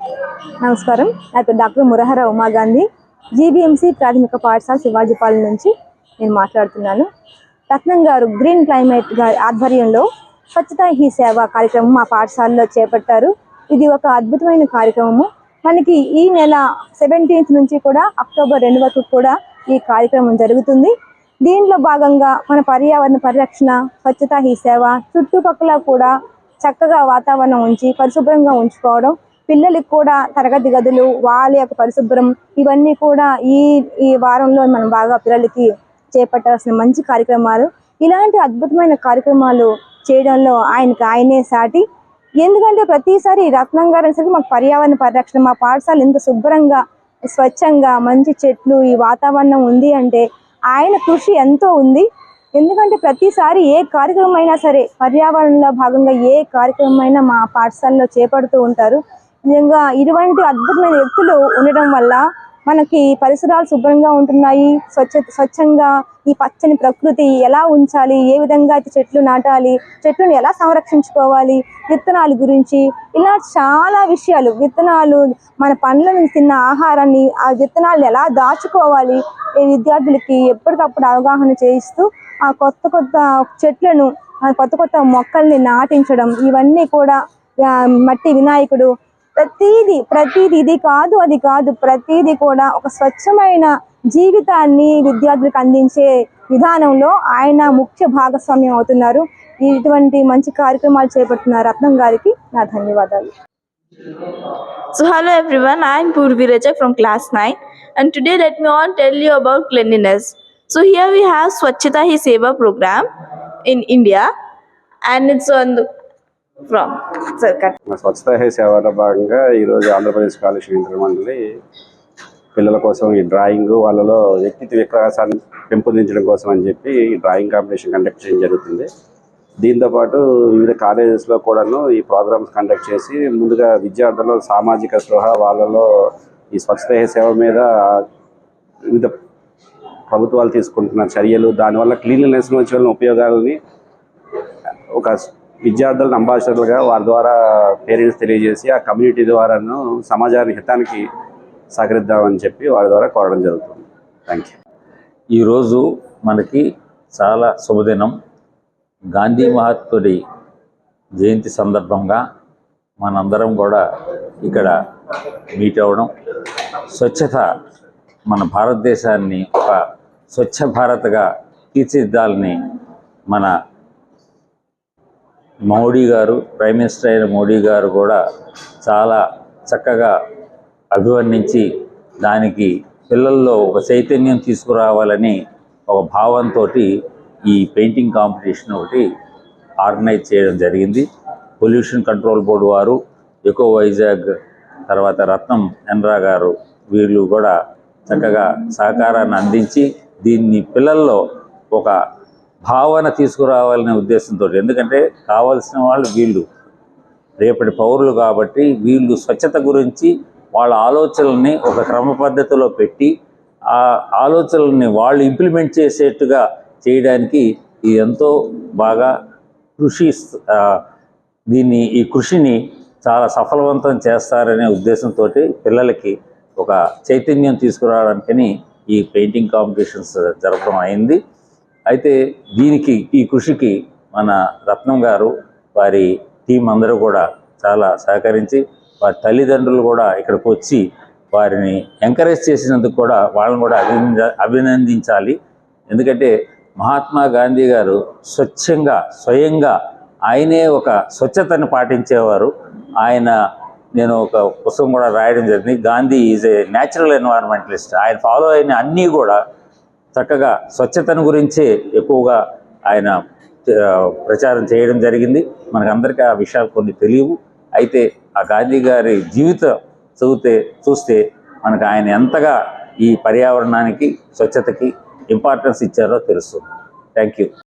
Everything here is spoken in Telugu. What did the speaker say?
నమస్కారం. నా పేరు డాక్టర్ మురహర ఉమాగాంధీ జీబీఎంసీ ప్రాథమిక పాఠశాల శివాజీపాలెం నుంచి నేను మాట్లాడుతున్నాను. రత్నం గారు గ్రీన్ క్లైమేట్ గారి ఆధ్వర్యంలో స్వచ్ఛతా హీ సేవ కార్యక్రమం మా పాఠశాలలో చేపట్టారు. ఇది ఒక అద్భుతమైన కార్యక్రమము. మనకి ఈ నెల సెవెంటీన్త్ నుంచి కూడా అక్టోబర్ రెండు వరకు కూడా ఈ కార్యక్రమం జరుగుతుంది. దీంట్లో భాగంగా మన పర్యావరణ పరిరక్షణ స్వచ్ఛతా హీ సేవ చుట్టుపక్కల కూడా చక్కగా వాతావరణం ఉంచి పరిశుభ్రంగా ఉంచుకోవడం పిల్లలకి కూడా తరగతి గదులు వాళ్ళ యొక్క పరిశుభ్రం ఇవన్నీ కూడా ఈ ఈ వారంలో మనం బాగా పిల్లలకి చేపట్టాల్సిన మంచి కార్యక్రమాలు. ఇలాంటి అద్భుతమైన కార్యక్రమాలు చేయడంలో ఆయనకి ఆయనే సాటి. ఎందుకంటే ప్రతిసారి రత్నం గారు అనేసరికి మాకు పర్యావరణ పరిరక్షణ మా పాఠశాల ఎంత శుభ్రంగా స్వచ్ఛంగా మంచి చెట్లు ఈ వాతావరణం ఉంది అంటే ఆయన కృషి ఎంతో ఉంది. ఎందుకంటే ప్రతిసారి ఏ కార్యక్రమం అయినా సరే పర్యావరణంలో భాగంగా ఏ కార్యక్రమం అయినా మా పాఠశాలలో చేపడుతూ ఉంటారు. నిజంగా ఇటువంటి అద్భుతమైన వ్యక్తులు ఉండటం వల్ల మనకి పరిసరాలు శుభ్రంగా ఉంటున్నాయి స్వచ్ఛ స్వచ్ఛంగా ఈ పచ్చని ప్రకృతి ఎలా ఉంచాలి ఏ విధంగా అయితే చెట్లు నాటాలి చెట్లను ఎలా సంరక్షించుకోవాలి విత్తనాల గురించి ఇలా చాలా విషయాలు విత్తనాలు మన పండ్ల నుంచి తిన్న ఆహారాన్ని ఆ విత్తనాలను ఎలా దాచుకోవాలి ఈ విద్యార్థులకి ఎప్పటికప్పుడు అవగాహన చేయిస్తూ ఆ కొత్త కొత్త చెట్లను కొత్త కొత్త మొక్కల్ని నాటించడం ఇవన్నీ కూడా మట్టి వినాయకుడు ప్రతీది ప్రతీది ఇది కాదు అది కాదు. ప్రతీది కూడా ఒక స్వచ్ఛమైన జీవితాన్ని విద్యార్థులకు అందించే విధానంలో ఆయన ముఖ్య భాగస్వామ్యం అవుతున్నారు. ఇటువంటి మంచి కార్యక్రమాలు చేపడుతున్న రత్నం గారికి నా ధన్యవాదాలు. So hello everyone I'm Purvi Rajak from class nine and today let me on tell you about cleanliness so here we have Swachhata Hi Seva program in India and it's Swachhata Hi సేవలో భాగంగా ఈరోజు ఆంధ్రప్రదేశ్ కాలుష్య నియంత్రణ మండలి పిల్లల కోసం ఈ డ్రాయింగ్ వాళ్ళలో వ్యక్తిత్వ వికాసాన్ని పెంపొందించడం కోసం అని చెప్పి ఈ డ్రాయింగ్ కాంపిటీషన్ కండక్ట్ చేయడం జరుగుతుంది. దీంతో పాటు వివిధ కాలేజెస్లో కూడాను ఈ ప్రోగ్రామ్స్ కండక్ట్ చేసి ముందుగా విద్యార్థుల సామాజిక స్పృహ వాళ్ళలో ఈ స్వచ్ఛత సేవ మీద వివిధ ప్రభుత్వాలు తీసుకుంటున్న చర్యలు దానివల్ల క్లీన్లీనెస్ నుంచి వెళ్ళిన ఉపయోగాలని ఒక విద్యార్థులను అంబాసిడర్లుగా వారి ద్వారా పేరెంట్స్ తెలియజేసి ఆ కమ్యూనిటీ ద్వారాను సమాజానికి హితానికి సహకరిద్దామని చెప్పి వారి ద్వారా కోరడం జరుగుతుంది. థ్యాంక్ యూ ఈరోజు మనకి చాలా శుభదినం. గాంధీ మహాత్ముడి జయంతి సందర్భంగా మనందరం కూడా ఇక్కడ మీట్ అవ్వడం. స్వచ్ఛత మన భారతదేశాన్ని ఒక స్వచ్ఛ భారత్గా తీర్చిదిద్దాలని మన మోడీ గారు ప్రైమ్ మినిస్టర్ అయిన మోడీ గారు కూడా చాలా చక్కగా అభివర్ణించి దానికి పిల్లల్లో ఒక చైతన్యం తీసుకురావాలని ఒక భావంతో ఈ పెయింటింగ్ కాంపిటీషన్ ఒకటి ఆర్గనైజ్ చేయడం జరిగింది. పొల్యూషన్ కంట్రోల్ బోర్డు వారు ఎకో వైజాగ్ తర్వాత రత్నం ఎన్రా గారు వీళ్ళు కూడా చక్కగా సహకారాన్ని అందించి దీన్ని పిల్లల్లో ఒక భావన తీసుకురావాలనే ఉద్దేశంతో. ఎందుకంటే కావాల్సిన వాళ్ళు వీళ్ళు. రేపటి పౌరులు కాబట్టి వీళ్ళు స్వచ్ఛత గురించి వాళ్ళ ఆలోచనల్ని ఒక క్రమ పద్ధతిలో పెట్టి ఆ ఆలోచనల్ని వాళ్ళు ఇంప్లిమెంట్ చేసేట్టుగా చేయడానికి ఇది ఎంతో బాగా కృషి దీన్ని ఈ కృషిని చాలా సఫలవంతం చేస్తారనే ఉద్దేశంతో పిల్లలకి ఒక చైతన్యం తీసుకురావడానికని ఈ పెయింటింగ్ కాంపిటీషన్స్ జరపడం అయింది. అయితే దీనికి ఈ కృషికి మన రత్నం గారు వారి టీం అందరూ కూడా చాలా సహకరించి వారి తల్లిదండ్రులు కూడా ఇక్కడికి వచ్చి వారిని ఎంకరేజ్ చేసినందుకు కూడా వాళ్ళని కూడా అభినంద అభినందించాలి. ఎందుకంటే మహాత్మా గాంధీ గారు స్వచ్ఛంగా స్వయంగా ఆయనే ఒక స్వచ్ఛతను పాటించేవారు. ఆయన నేను ఒక పుస్తకం కూడా రాయడం జరిగింది. Gandhi is a natural environmentalist ఆయన ఫాలో అయిన అన్నీ కూడా చక్కగా స్వచ్ఛతను గురించే ఎక్కువగా ఆయన ప్రచారం చేయడం జరిగింది. మనకందరికీ ఆ విషయాలు కొన్ని తెలియవు. అయితే ఆ గాంధీ గారి జీవితం చదివితే చూస్తే మనకు ఆయన ఎంతగా ఈ పర్యావరణానికి స్వచ్ఛతకి ఇంపార్టెన్స్ ఇచ్చారో తెలుస్తుంది. Thank you